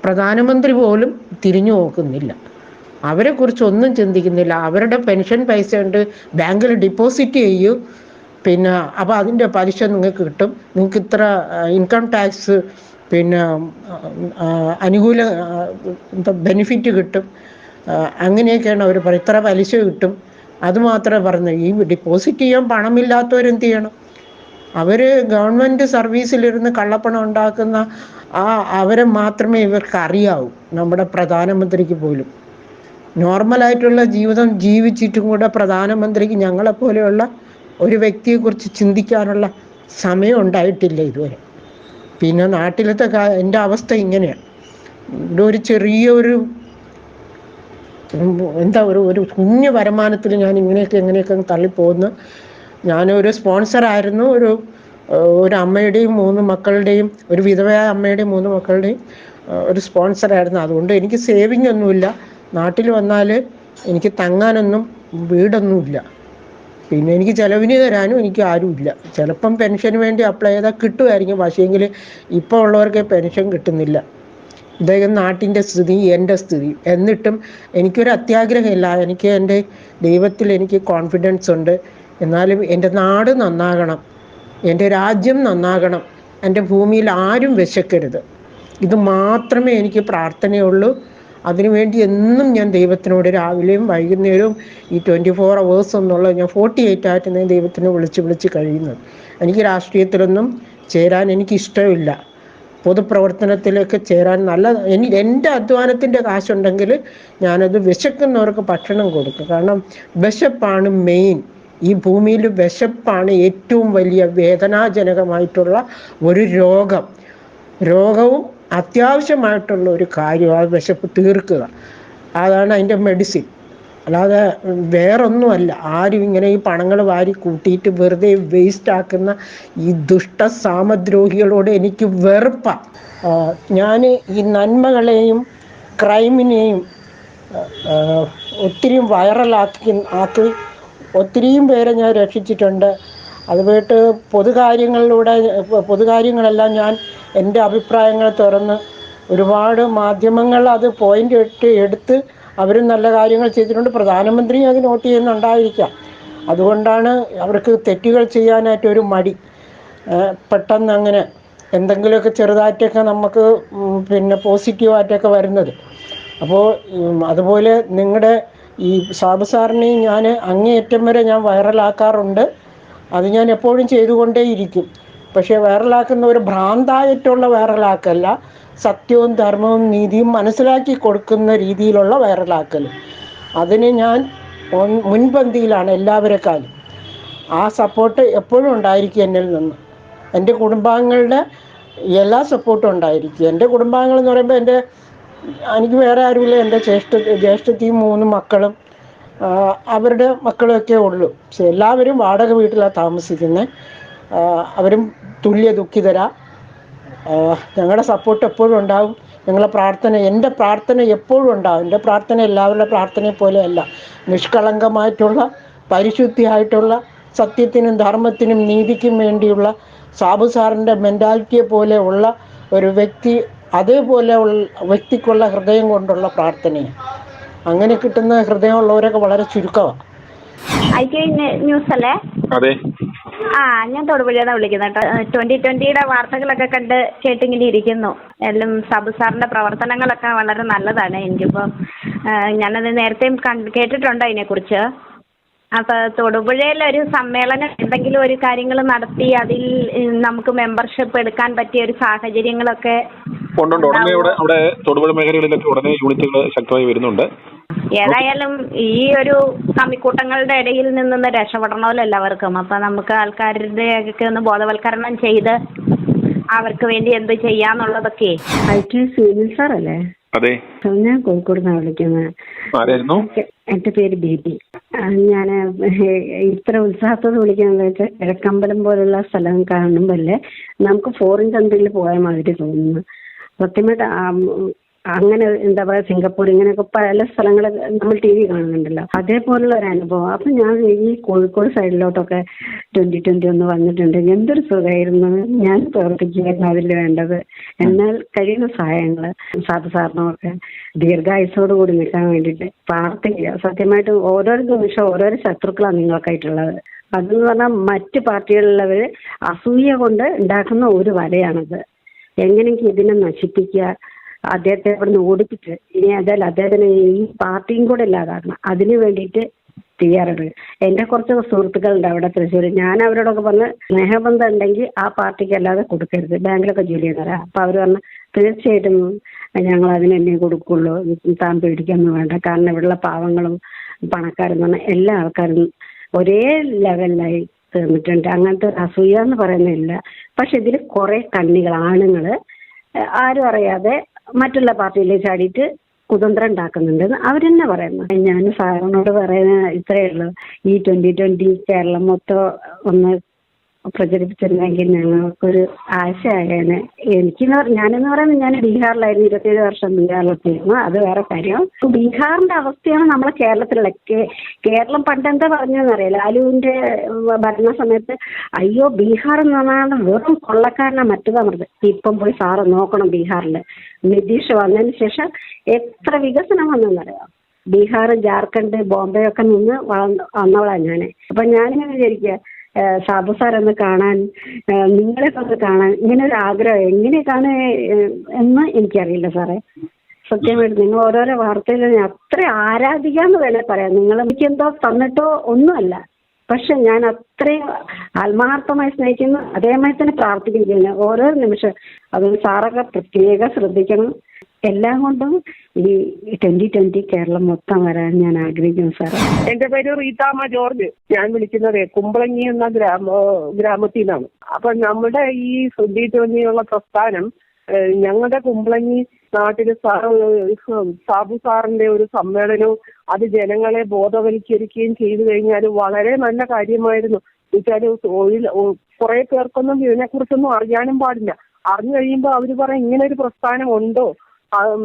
പ്രധാനമന്ത്രി പോലും തിരിഞ്ഞു നോക്കുന്നില്ല. അവരെക്കുറിച്ച് ഒന്നും ചിന്തിക്കുന്നില്ല. അവരുടെ പെൻഷൻ പൈസ ഉണ്ട് ബാങ്കിൽ ഡിപ്പോസിറ്റ് ചെയ്യൂ. പിന്നെ അപ്പോൾ അതിന്റെ പലിശ നിങ്ങൾക്ക് കിട്ടും. നിങ്ങൾക്ക് ഇത്ര ഇൻകം ടാക്സ് പിന്നെ അനുകൂല ബെനിഫിറ്റ് കിട്ടും. അങ്ങനെയൊക്കെയാണ് അവർ ഇത്ര പലിശ കിട്ടും. അത് മാത്രമേ പറഞ്ഞു. ഈ ഡിപ്പോസിറ്റ് ചെയ്യാൻ പണമില്ലാത്തവരെന്ത് ചെയ്യണം? അവർ ഗവൺമെന്റ് സർവീസിലിരുന്ന് കള്ളപ്പണം ഉണ്ടാക്കുന്ന ആ അവരെ മാത്രമേ ഇവർക്ക് അറിയാവൂ നമ്മുടെ പ്രധാനമന്ത്രിക്ക് പോലും. നോർമലായിട്ടുള്ള ജീവിതം ജീവിച്ചിട്ടും കൂടെ പ്രധാനമന്ത്രിക്ക് ഞങ്ങളെപ്പോലെയുള്ള ഒരു വ്യക്തിയെക്കുറിച്ച് ചിന്തിക്കാനുള്ള സമയം ഉണ്ടായിട്ടില്ല ഇതുവരെ. പിന്നെ നാട്ടിലത്തെ എന്റെ അവസ്ഥ ഇങ്ങനെയാണ് ഇവിടെ ഒരു ചെറിയ ഒരു എന്താ ഒരു ഒരു കുഞ്ഞു വരുമാനത്തിൽ ഞാൻ ഇങ്ങനെയൊക്കെ എങ്ങനെയൊക്കെ തള്ളിപ്പോകുന്നു ഞാനൊരു സ്പോൺസറായിരുന്നു. ഒരു ഒരു അമ്മയുടെയും മൂന്ന് മക്കളുടെയും ഒരു വിധവയായ അമ്മയുടെയും മൂന്ന് മക്കളുടെയും ഒരു ഒരു സ്പോൺസറായിരുന്നു. അതുകൊണ്ട് എനിക്ക് സേവിങ് ഒന്നുമില്ല. നാട്ടിൽ വന്നാൽ എനിക്ക് തങ്ങാനൊന്നും വീടൊന്നുമില്ല. പിന്നെ എനിക്ക് ചിലവിന് തരാനും എനിക്ക് ആരുമില്ല. ചിലപ്പം പെൻഷന് വേണ്ടി അപ്ലൈ ചെയ്താൽ കിട്ടുമായിരിക്കും. പക്ഷേങ്കിൽ ഇപ്പോൾ ഉള്ളവർക്ക് പെൻഷൻ കിട്ടുന്നില്ല. ഇദ്ദേഹം നാട്ടിന്റെ സ്ഥിതി എന്റെ സ്ഥിതി. എന്നിട്ടും എനിക്കൊരു അത്യാഗ്രഹമില്ല. എനിക്ക് എന്റെ ദൈവത്തിൽ എനിക്ക് കോൺഫിഡൻസ് ഉണ്ട്. എന്നാലും എന്റെ നാട് നന്നാകണം. എന്റെ രാജ്യം നന്നാകണം. എന്റെ ഭൂമിയിൽ ആരും വിശക്കരുത്. ഇത് മാത്രമേ എനിക്ക് പ്രാർത്ഥനയുള്ളൂ. അതിനുവേണ്ടി എന്നും ഞാൻ ദൈവത്തിനോട് രാവിലെയും വൈകുന്നേരവും ഈ ട്വന്റി ഫോർ അവേഴ്സ് എന്നുള്ള ഞാൻ ഫോർട്ടി എയ്റ്റ് ആയിട്ട് ഞാൻ ദൈവത്തിനെ വിളിച്ച് വിളിച്ച് കഴിയുന്നത് എനിക്ക് രാഷ്ട്രീയത്തിലൊന്നും ചേരാൻ എനിക്ക് ഇഷ്ടമില്ല പൊതുപ്രവർത്തനത്തിലേക്ക് ചേരാൻ നല്ല എനി എന്റെ അധ്വാനത്തിന്റെ കാശുണ്ടെങ്കിൽ ഞാനത് വിശക്കുന്നവർക്ക് ഭക്ഷണം കൊടുക്കും. കാരണം വിശപ്പാണ് മെയിൻ ഈ ഭൂമിയിൽ വിശപ്പാണ് ഏറ്റവും വലിയ വേദനാജനകമായിട്ടുള്ള ഒരു രോഗം. രോഗവും അത്യാവശ്യമായിട്ടുള്ള ഒരു കാര്യമാണ് വിശപ്പ് തീർക്കുക. അതാണ് അതിന്റെ മെഡിസിൻ അല്ലാതെ വേറൊന്നുമല്ല. ആരും ഇങ്ങനെ ഈ പണങ്ങൾ വാരി കൂട്ടിയിട്ട് വെറുതെ വേസ്റ്റ് ആക്കുന്ന ഈ ദുഷ്ട സാമദ്രോഹികളോട് എനിക്ക് വെറുപ്പാണ് ഞാൻ ഈ നന്മകളെയും ക്രൈമിനെയും ഒത്തിരി വൈറലാക്കി ആക്കി ഒത്തിരിയും പേരെ ഞാൻ രക്ഷിച്ചിട്ടുണ്ട്. അത് പോയിട്ട് പൊതുകാര്യങ്ങളിലൂടെ പൊതുകാര്യങ്ങളെല്ലാം ഞാൻ എന്റെ അഭിപ്രായങ്ങൾ തുറന്ന് ഒരുപാട് മാധ്യമങ്ങൾ അത് പോയിന്റ് ഇട്ട് എടുത്ത് അവരും നല്ല കാര്യങ്ങൾ ചെയ്തിട്ടുണ്ട്. പ്രധാനമന്ത്രിയും അത് നോട്ട് ചെയ്യുന്നുണ്ടായിരിക്കാം. അതുകൊണ്ടാണ് അവർക്ക് തെറ്റുകൾ ചെയ്യാനായിട്ട് ഒരു മടി. പെട്ടെന്ന് അങ്ങനെ എന്തെങ്കിലുമൊക്കെ ചെറുതായിട്ടൊക്കെ നമുക്ക് പിന്നെ പോസിറ്റീവായിട്ടൊക്കെ വരുന്നത്. അപ്പോൾ അതുപോലെ നിങ്ങളുടെ ഈ സാബുസാറിനെയും ഞാൻ അങ്ങേയറ്റം വരെ ഞാൻ വൈറലാക്കാറുണ്ട്. അത് ഞാൻ എപ്പോഴും ചെയ്തുകൊണ്ടേയിരിക്കും. പക്ഷേ വൈറലാക്കുന്ന ഒരു ഭ്രാന്തായിട്ടുള്ള വൈറലാക്കല്ല. സത്യവും ധർമ്മവും നീതിയും മനസ്സിലാക്കി കൊടുക്കുന്ന രീതിയിലുള്ള വൈറലാക്കൽ. അതിന് ഞാൻ മുൻപന്തിയിലാണ് എല്ലാവരെക്കാളും. ആ സപ്പോർട്ട് എപ്പോഴും ഉണ്ടായിരിക്കും എന്നിൽ നിന്ന്. എന്റെ കുടുംബാംഗങ്ങളുടെ എല്ലാ സപ്പോർട്ടും ഉണ്ടായിരിക്കും. എന്റെ കുടുംബാംഗങ്ങൾ എന്ന് പറയുമ്പോൾ എന്റെ എനിക്ക് വേറെ ആരുമില്ല. എന്റെ ജ്യേഷ്ഠ ജ്യേഷ്ഠത്തിയും മൂന്ന് മക്കളും അവരുടെ മക്കളൊക്കെ ഉള്ളൂ. എല്ലാവരും വാടക വീട്ടിലാണ് താമസിക്കുന്നത്. അവരും തുല്യ ദുഃഖിതരാ. ഞങ്ങളുടെ സപ്പോർട്ട് എപ്പോഴും ഉണ്ടാവും. ഞങ്ങളുടെ പ്രാർത്ഥന എന്റെ പ്രാർത്ഥന എപ്പോഴും ഉണ്ടാവും. എന്റെ പ്രാർത്ഥന എല്ലാവരുടെ പ്രാർത്ഥനയെ പോലെയല്ല നിഷ്കളങ്കമായിട്ടുള്ള പരിശുദ്ധിയായിട്ടുള്ള സത്യത്തിനും ധർമ്മത്തിനും നീതിക്കും വേണ്ടിയുള്ള സാബു സാറിന്റെ മെന്റാലിറ്റിയെ പോലെ ഉള്ള ഒരു വ്യക്തി അതേപോലെ ഉള്ള വ്യക്തിക്കുള്ള ഹൃദയം കൊണ്ടുള്ള പ്രാർത്ഥനയാണ്. അങ്ങനെ കിട്ടുന്ന ഹൃദയമുള്ളവരൊക്കെ വളരെ ചുരുക്കമാണ് ഐ ടി ന്യൂസ് അല്ലേ അതെ. ആ ഞാൻ തൊടുപുഴയാണ് വിളിക്കുന്നത് കേട്ടോ. ട്വന്റി ട്വന്റിയുടെ വാർത്തകളൊക്കെ കണ്ട് കേട്ടിങ്ങനെ ഇരിക്കുന്നു. എല്ലാം സബ് സാറിന്റെ പ്രവർത്തനങ്ങളൊക്കെ വളരെ നല്ലതാണ്. എനിക്കിപ്പം ഞാനത് നേരത്തെയും കണ്ട് കേട്ടിട്ടുണ്ട് അതിനെക്കുറിച്ച്. അപ്പോൾ തൊടുപുഴയിൽ ഒരു സമ്മേളനം എന്തെങ്കിലും ഒരു കാര്യങ്ങൾ നടത്തി അതിൽ നമുക്ക് മെമ്പർഷിപ്പ് എടുക്കാൻ പറ്റിയ ഒരു സാഹചര്യങ്ങളൊക്കെ ഉണ്ടുണ്ട്. ഉടനെ അവിടെ തൊടുപുഴ മേഖലകളിലൊക്കെ ഉടനെ യൂണിറ്റുകൾ ശക്തമായി വരുന്നുണ്ട്. ഏതായാലും ഈ ഒരു കമ്മിക്കൂട്ടങ്ങളുടെ ഇടയിൽ നിന്നൊന്ന് രക്ഷപ്പെടണമല്ലോ എല്ലാവർക്കും അപ്പൊ നമുക്ക് ആൾക്കാരുടെ ഒക്കെ ഒന്ന് ബോധവൽക്കരണം ചെയ്ത് അവർക്ക് വേണ്ടി എന്ത് ചെയ്യാന്നുള്ളതൊക്കെ. ഐ ടി സുനിൽ സാർ അല്ലേ അതെ. ഞാൻ കോഴിക്കോട് നിന്നാണ് വിളിക്കുന്നത് ആരായിരുന്നു? എന്റെ പേര് ബേബി. ഞാൻ ഇത്ര ഉത്സാഹത്തോട് വിളിക്കുന്നത് വെച്ചാൽ കിഴക്കമ്പലം പോലുള്ള സ്ഥലം കാണുമ്പോഴല്ലേ നമുക്ക് ഫോറിൻ കൺട്രിയിൽ പോയ മാതിരി തോന്നുന്നു. സത്യമായിട്ട് അങ്ങനെ എന്താ പറയുക സിംഗപ്പൂർ ഇങ്ങനെയൊക്കെ പല സ്ഥലങ്ങൾ നമ്മൾ ടി വി കാണുന്നുണ്ടല്ലോ. അതേപോലുള്ള ഒരു അനുഭവം. അപ്പം ഞാൻ ഈ കോഴിക്കോട് സൈഡിലോട്ടൊക്കെ ട്വന്റി ട്വന്റി ഒന്ന് വന്നിട്ടുണ്ട്. എന്തൊരു സുഖമായിരുന്നു ഞാൻ പ്രവർത്തിക്കുകയായിരുന്നു അതിൽ വേണ്ടത്. എന്നാൽ കഴിയുന്ന സഹായങ്ങൾ സാധു സാറിനൊക്കെ ദീർഘായുസോട് കൂടി നിൽക്കാൻ വേണ്ടിയിട്ട് പ്രാർത്ഥിക്കുക. സത്യമായിട്ട് ഓരോ നിമിഷം ഓരോരോ ശത്രുക്കളാണ് നിങ്ങൾക്കായിട്ടുള്ളത്. അതെന്ന് പറഞ്ഞാൽ മറ്റ് പാർട്ടികളിലുള്ളവർ അസൂയ കൊണ്ട് ഉണ്ടാക്കുന്ന ഒരു വലയാണത്. എങ്ങനെയെങ്കിലും ഇതിനെ നശിപ്പിക്കുക അദ്ദേഹത്തെ അവിടെ നിന്ന് ഓടിപ്പിച്ച് ഇനി അതല്ല അദ്ദേഹത്തിന് ഈ പാർട്ടിയും കൂടെ ഇല്ലാതാക്കണം അതിന് വേണ്ടിയിട്ട് തയ്യാറെടുക്കുക എന്റെ കുറച്ച് സുഹൃത്തുക്കളുണ്ട് അവിടെ തൃശ്ശൂർ ഞാൻ അവരോടൊക്കെ പറഞ്ഞ് സ്നേഹബന്ധം ഉണ്ടെങ്കിൽ ആ പാർട്ടിക്ക് അല്ലാതെ കൊടുക്കരുത്. ബാങ്കിലൊക്കെ ജോലി ചെയ്യുന്നവരാ. അപ്പോൾ അവർ പറഞ്ഞു തീർച്ചയായിട്ടും ഞങ്ങൾ അതിന് കൊടുക്കുള്ളൂ. താൻ പേടിക്കൊന്നും വേണ്ട. കാരണം ഇവിടെയുള്ള പാവങ്ങളും പണക്കാരും എന്ന് പറഞ്ഞാൽ എല്ലാ ആൾക്കാരും ഒരേ ലെവലിലായി തീർന്നിട്ടുണ്ട്. അങ്ങനത്തെ ഒരു അസൂയ എന്ന് പറയുന്നില്ല പക്ഷെ ഇതിൽ കുറെ കണ്ണികൾ ആണുങ്ങൾ ആരും അറിയാതെ മറ്റുള്ള പാർട്ടിയിലേക്ക് ചാടിയിട്ട് കുതന്ത്രം ഉണ്ടാക്കുന്നുണ്ട്. അവരെന്നെ പറയുന്നു? ഞാൻ സാറിനോട് പറയുന്ന ഇത്രയേ ഉള്ളൂ. ഈ ട്വന്റി ട്വന്റി കേരളം മൊത്തം ഒന്ന് പ്രചരിപ്പിച്ചിരുന്നെങ്കിൽ ഞങ്ങൾക്കൊരു ആശയായേനെ. എനിക്കെന്ന് ഞാനെന്ന് പറയുന്നത് ഞാൻ ബീഹാറിലായിരുന്നു ഇരുപത്തിയേഴ് വർഷം ബീഹാറിലെത്തിയിരുന്നു. അത് വേറെ കാര്യം. ബീഹാറിന്റെ അവസ്ഥയാണ് നമ്മളെ കേരളത്തിലുള്ള കേരളം പണ്ട് എന്താ പറഞ്ഞതെന്നറിയാം ലാലുവിന്റെ ഭരണ സമയത്ത് അയ്യോ ബീഹാർ എന്ന് പറഞ്ഞാൽ വെറും കൊള്ളക്കാരനാ മറ്റേതാ പറഞ്ഞത്. ഇപ്പം പോയി സാറ് നോക്കണം ബീഹാറിൽ നിതീഷ് വന്നതിന് ശേഷം എത്ര വികസനം വന്നെന്നറിയാം? ബീഹാർ ജാർഖണ്ഡ് ബോംബെ ഒക്കെ നിന്ന് വളർന്ന് വന്നവളാണ് ഞാൻ അപ്പൊ ഞാനിങ്ങനെ വിചാരിക്കുക സാബു സാർ ഒന്ന് കാണാൻ നിങ്ങളെ ഒന്ന് കാണാൻ ഇങ്ങനെ ഒരു ആഗ്രഹം എങ്ങനെയൊക്കെയാണ് എന്ന് എനിക്കറിയില്ല സാറേ. സത്യമായിട്ട് നിങ്ങൾ ഓരോരോ വാർത്തയിൽ ഞാൻ അത്ര ആരാധിക്കാന്ന് വേണേ പറയാം. നിങ്ങൾ എനിക്ക് എന്തോ തന്നിട്ടോ ഒന്നുമല്ല. പക്ഷെ ഞാൻ അത്രയും ആത്മാർത്ഥമായി സ്നേഹിക്കുന്നു. അതേമാതിരി തന്നെ പ്രാർത്ഥിക്കുന്നു. ഓരോ നിമിഷം അതുകൊണ്ട് സാറൊക്കെ പ്രത്യേകം ശ്രദ്ധിക്കണം. എല്ലാം കൊണ്ടും ഈ ട്വന്റി ട്വന്റി കേരളം മൊത്തം വരാൻ ഞാൻ ആഗ്രഹിക്കുന്നു സാർ എന്റെ പേര് റീതാമ ജോർജ്. ഞാൻ വിളിക്കുന്നത് കുമ്പളങ്ങി എന്ന ഗ്രാമ ഗ്രാമത്തിൽ നിന്നാണ്. അപ്പൊ നമ്മുടെ ഈ ശ്രുതി ട്വന്റിയുള്ള പ്രസ്ഥാനം ഞങ്ങളുടെ കുമ്പളങ്ങി നാട്ടിൽ സാ- സാബു സാറിന്റെ ഒരു സമ്മേളനവും അത് ജനങ്ങളെ ബോധവൽക്കരിക്കുകയും ചെയ്തു കഴിഞ്ഞാൽ വളരെ നല്ല കാര്യമായിരുന്നു. വെച്ചാൽ തൊഴിൽ കുറെ പേർക്കൊന്നും ഇതിനെക്കുറിച്ചൊന്നും അറിയാനും പാടില്ല. അറിഞ്ഞു കഴിയുമ്പോൾ അവർ പറയും ഇങ്ങനെ ഒരു പ്രസ്ഥാനം ഉണ്ടോ?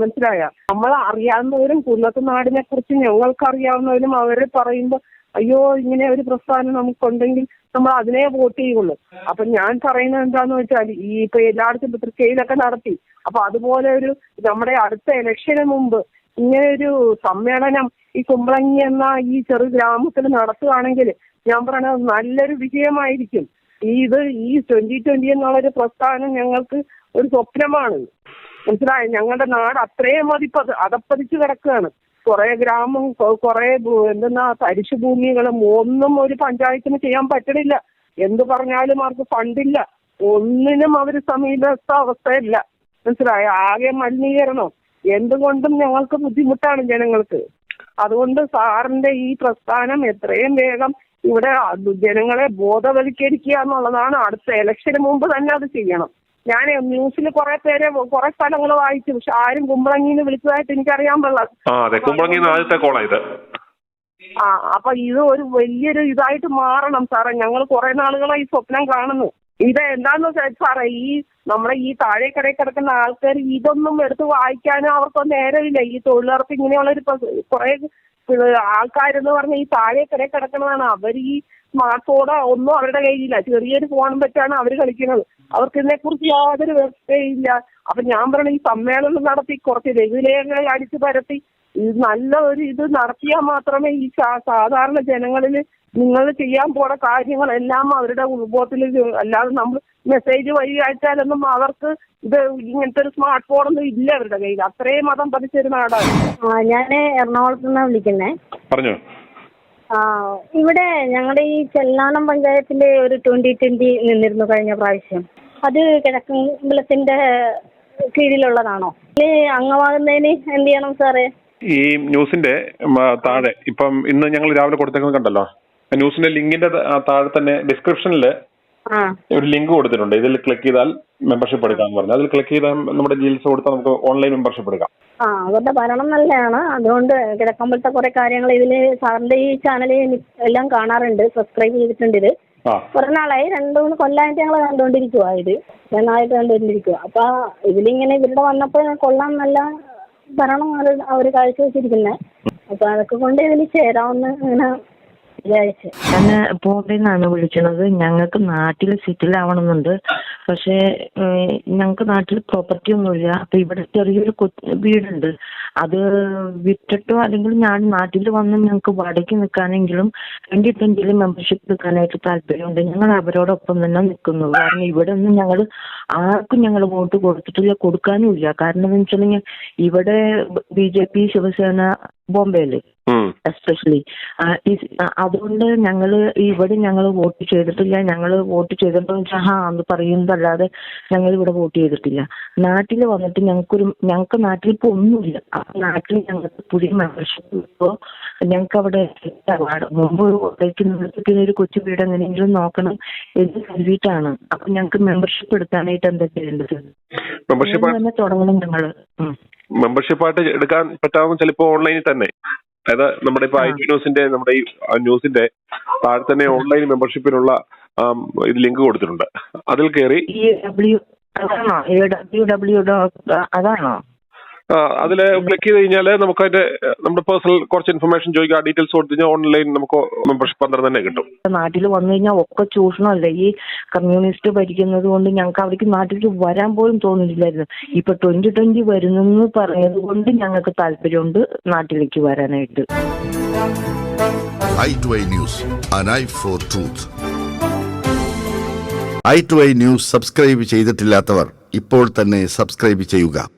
മനസ്സിലായ. നമ്മൾ അറിയാവുന്നവരും കുന്നത്ത് നാടിനെ കുറിച്ച് ഞങ്ങൾക്ക് അറിയാവുന്നവരും അവരെ പറയുമ്പോൾ അയ്യോ ഇങ്ങനെ ഒരു പ്രസ്ഥാനം നമുക്കുണ്ടെങ്കിൽ നമ്മൾ അതിനെ വോട്ട് ചെയ്യുള്ളൂ. അപ്പൊ ഞാൻ പറയുന്നത് എന്താന്ന് വെച്ചാൽ ഈ ഇപ്പൊ എല്ലായിടത്തും പത്രികയിലൊക്കെ നടത്തി. അപ്പൊ അതുപോലെ ഒരു നമ്മുടെ അടുത്ത ഇലക്ഷന് മുമ്പ് ഇങ്ങനെ ഒരു സമ്മേളനം ഈ കുമ്പളങ്ങി എന്ന ഈ ചെറു ഗ്രാമത്തിൽ നടത്തുകയാണെങ്കിൽ ഞാൻ പറയണത് നല്ലൊരു വിജയമായിരിക്കും. ഈ ഇത് ഈ ട്വന്റി ട്വന്റി എന്നുള്ളൊരു പ്രസ്ഥാനം ഞങ്ങൾക്ക് ഒരു സ്വപ്നമാണ്. മനസ്സിലായോ? ഞങ്ങളുടെ നാട് അത്രയും മതിപ്പ് അതപ്പതിച്ച് കിടക്കുകയാണ് കുറെ ഗ്രാമം കുറെ എന്തെന്നാ തരിശു ഭൂമികളും ഒന്നും ഒരു പഞ്ചായത്തിന് ചെയ്യാൻ പറ്റണില്ല. എന്ത് പറഞ്ഞാലും അവർക്ക് ഫണ്ടില്ല. ഒന്നിനും അവർ സമീപസ്ഥ അവസ്ഥയില്ല. മനസ്സിലായ? ആകെ മലിനീകരണം. എന്തുകൊണ്ടും ഞങ്ങൾക്ക് ബുദ്ധിമുട്ടാണ് ജനങ്ങൾക്ക്. അതുകൊണ്ട് സാറിന്റെ ഈ പ്രസ്ഥാനം എത്രയും വേഗം ഇവിടെ ജനങ്ങളെ ബോധവൽക്കരിക്കുക എന്നുള്ളതാണ് അടുത്ത ഇലക്ഷന് മുമ്പ് തന്നെ അത് ചെയ്യണം. ഞാൻ ന്യൂസിൽ കുറെ പേരെ കുറെ സ്ഥലങ്ങൾ വായിച്ചു. പക്ഷെ ആരും കുമ്പളങ്ങിന്ന് വിളിച്ചതായിട്ട് എനിക്കറിയാൻ പാടില്ല. ആ അതെ. കുമ്പളങ്ങി ആദ്യത്തെ കോളാ ഇത്. ആ അപ്പൊ ഇത് ഒരു വലിയൊരു ഇതായിട്ട് മാറണം സാറേ. ഞങ്ങൾ കുറെ നാളുകളായി ഈ സ്വപ്നം കാണുന്നു. ഇത് എന്താന്ന് വെച്ചാൽ സാറേ ഈ നമ്മളെ ഈ താഴേക്കടയിൽ കിടക്കുന്ന ആൾക്കാർ ഇതൊന്നും എടുത്ത് വായിക്കാനും അവർക്കൊന്നും നേരമില്ല. ഈ തൊഴിലുറപ്പ് ഇങ്ങനെയുള്ള ഒരു കുറെ ആൾക്കാരെന്ന് പറഞ്ഞ ഈ താഴേക്കടയിൽ കിടക്കുന്നതാണ്. അവർ ഈ സ്മാർട്ട് ഫോണോ ഒന്നും അവരുടെ കയ്യിലില്ല. ചെറിയൊരു ഫോണും പറ്റാണ് അവർ കളിക്കുന്നത്. അവർക്ക് ഇതിനെ കുറിച്ച് യാതൊരു വ്യവസ്ഥയില്ല അപ്പൊ ഞാൻ പറയണ ഈ സമ്മേളനം നടത്തി കുറച്ച് രഘുലേഖകൾ അടിച്ചു പരത്തി. ഇത് നല്ല ഒരു ഇത് നടത്തിയാൽ മാത്രമേ ഈ സാധാരണ ജനങ്ങളിൽ നിങ്ങൾ ചെയ്യാൻ പോണ കാര്യങ്ങളെല്ലാം അവരുടെ ഉത്ഭവത്തിൽ അല്ലാതെ നമ്മൾ മെസ്സേജ് വഴി അയച്ചാലൊന്നും അവർക്ക് ഇത് ഇങ്ങനത്തെ ഒരു സ്മാർട്ട് ഫോൺ ഒന്നും ഇല്ല അവരുടെ കയ്യിൽ. അത്രയും മതം പതിച്ചൊരു നാടാണ്. ഞാൻ എറണാകുളത്ത് നിന്നാണ് വിളിക്കുന്നത് പറഞ്ഞോ. ആ ഇവിടെ ഞങ്ങളുടെ ഈ ചെല്ലാനം പഞ്ചായത്തിന്റെ ഒരു ട്വന്റി ട്വന്റി നിന്നിരുന്നു കഴിഞ്ഞ പ്രാവശ്യം. അത് കിഴക്കമ്പലത്തിന്റെ കീഴിലുള്ളതാണോ? ഇനി അംഗമാകുന്നതിന് എന്ത് ചെയ്യണം സാറേ? ഈ ന്യൂസിന്റെ താഴെ. ഇപ്പം ഇന്ന് ഞങ്ങൾ രാവിലെ കൊടുത്തേക്കുന്നത് കണ്ടല്ലോ? ന്യൂസിന്റെ ലിങ്കിന്റെ താഴെ തന്നെ ഡിസ്ക്രിപ്ഷനിൽ ഒരു ലിങ്ക് കൊടുത്തിട്ടുണ്ട്. ഇതിൽ ക്ലിക്ക് ചെയ്താൽ മെമ്പർഷിപ്പ് എടുക്കാന്ന് പറഞ്ഞു. അതിൽ ക്ലിക്ക് ചെയ്താൽ നമ്മുടെ ജീൽസ് കൊടുത്താൽ നമുക്ക് ഓൺലൈൻ മെമ്പർഷിപ്പ് എടുക്കാം. ആ അവരുടെ ഭരണം നല്ലതാണ്. അതുകൊണ്ട് കിഴക്കമ്പലത്തെ കുറെ കാര്യങ്ങൾ ഇതിൽ സാറിന്റെ ഈ ചാനലിൽ എല്ലാം കാണാറുണ്ട്. സബ്സ്ക്രൈബ് ചെയ്തിട്ടുണ്ട് ഇത്. കുറെ നാളായി. രണ്ടു മൂന്ന് കൊല്ലായിട്ട് ഞങ്ങൾ കണ്ടുകൊണ്ടിരിക്കുക ഇത്. നന്നായിട്ട് കണ്ടുകൊണ്ടിരിക്കുക അപ്പൊ ഇതിലിങ്ങനെ ഇവരുടെ വന്നപ്പോ കൊള്ളാൻ നല്ല ഭരണം അവർ കാഴ്ചവെച്ചിരിക്കുന്നത് അപ്പൊ അതൊക്കെ കൊണ്ട് ഇതിൽ ചേരാമെന്ന് അങ്ങനെ ഞാൻ ബോംബെയിൽ നിന്നാണ് വിളിക്കുന്നത് ഞങ്ങൾക്ക് നാട്ടിൽ സെറ്റിൽ ആവണമെന്നുണ്ട് പക്ഷേ ഞങ്ങൾക്ക് നാട്ടിൽ പ്രോപ്പർട്ടി ഒന്നുമില്ല. അപ്പൊ ഇവിടെ ചെറിയൊരു വീടുണ്ട്. അത് വിറ്റിട്ടോ അല്ലെങ്കിൽ ഞാൻ നാട്ടിൽ വന്ന് ഞങ്ങൾക്ക് വാടകയ്ക്ക് നിൽക്കാനെങ്കിലും ട്വന്റി ട്വന്റിയിൽ മെമ്പർഷിപ്പ് എടുക്കാനായിട്ട് താല്പര്യമുണ്ട്. ഞങ്ങൾ അവരോടൊപ്പം തന്നെ നിൽക്കുന്നു. കാരണം ഇവിടെ ഒന്നും ഞങ്ങൾ ആർക്കും ഞങ്ങൾ വോട്ട് കൊടുത്തിട്ടില്ല കൊടുക്കാനും ഇല്ല. കാരണം എന്ന് വെച്ചിട്ടുണ്ടെങ്കിൽ ഇവിടെ ബി ജെ പി ശിവസേന ബോംബെയിൽ. എസ്പെഷ്യലി അതുകൊണ്ട് ഞങ്ങൾ ഇവിടെ ഞങ്ങൾ വോട്ട് ചെയ്തിട്ടില്ല. ഞങ്ങൾ വോട്ട് ചെയ്തിട്ടുണ്ടോ വെച്ചാൽ ഹാ എന്ന് പറയുന്നതല്ലാതെ ഞങ്ങൾ ഇവിടെ വോട്ട് ചെയ്തിട്ടില്ല. നാട്ടിൽ വന്നിട്ട് ഞങ്ങൾക്കൊരു ഞങ്ങൾക്ക് നാട്ടിൽ ഇപ്പോൾ ഒന്നുമില്ല. അപ്പൊ നാട്ടിൽ ഞങ്ങൾക്ക് പുതിയ മെമ്പർഷിപ്പ് ഇപ്പോൾ ഞങ്ങൾക്ക് അവിടെ. മുമ്പ് വോട്ടേക്ക് ഒരു കൊച്ചു വീട് എങ്ങനെയെങ്കിലും നോക്കണം എന്ന് കരുതിയിട്ടാണ്. അപ്പൊ ഞങ്ങൾക്ക് മെമ്പർഷിപ്പ് എടുക്കാനായിട്ട് എന്താ ചെയ്യേണ്ടത്? തുടങ്ങണം ഞങ്ങൾ. മെമ്പർഷിപ്പ് ആയിട്ട് എടുക്കാൻ പറ്റാവുന്ന ചിലപ്പോൾ ഓൺലൈനിൽ തന്നെ. അതായത് നമ്മുടെ ഇപ്പൊ ഐ ടി ന്യൂസിന്റെ നമ്മുടെ ഈ ന്യൂസിന്റെ താഴെ തന്നെ ഓൺലൈൻ മെമ്പർഷിപ്പിനുള്ള ലിങ്ക് കൊടുത്തിട്ടുണ്ട്. അതിൽ കയറി അതാണോ ഈ ഡബ്ല്യു ഡബ്ല്യു അതാണോ അതിൽ ക്ലിക്ക് ചെയ്ത് കഴിഞ്ഞാൽ നമുക്ക് അതിന്റെ നമ്മുടെ പേഴ്സണൽ കുറച്ച് ഇൻഫർമേഷൻ ചോദിക്കുക ഡീറ്റെയിൽസ് കൊടുത്തു കഴിഞ്ഞാൽ ഓൺലൈൻ നമുക്ക് മെമ്പർഷിപ്പ് പന്ത്രണ്ട് തന്നെ കിട്ടും. നാട്ടിൽ വന്നു കഴിഞ്ഞാൽ ഒക്കെ ചൂഷണമല്ലേ? ഈ കമ്മ്യൂണിസ്റ്റ് ഭരിക്കുന്നത് കൊണ്ട് ഞങ്ങൾക്ക് അവിടേക്ക് നാട്ടിലേക്ക് വരാൻ പോലും തോന്നിയില്ലായിരുന്നു. ഇപ്പൊ ട്വന്റി ട്വന്റി വരുന്നെന്ന് പറഞ്ഞത് കൊണ്ട് ഞങ്ങൾക്ക് താല്പര്യമുണ്ട് നാട്ടിലേക്ക് വരാനായിട്ട്. I two news truth. I two I news subscribe ചെയ്തിട്ടില്ലാത്തവർ ഇപ്പോൾ തന്നെ സബ്സ്ക്രൈബ് ചെയ്യുക.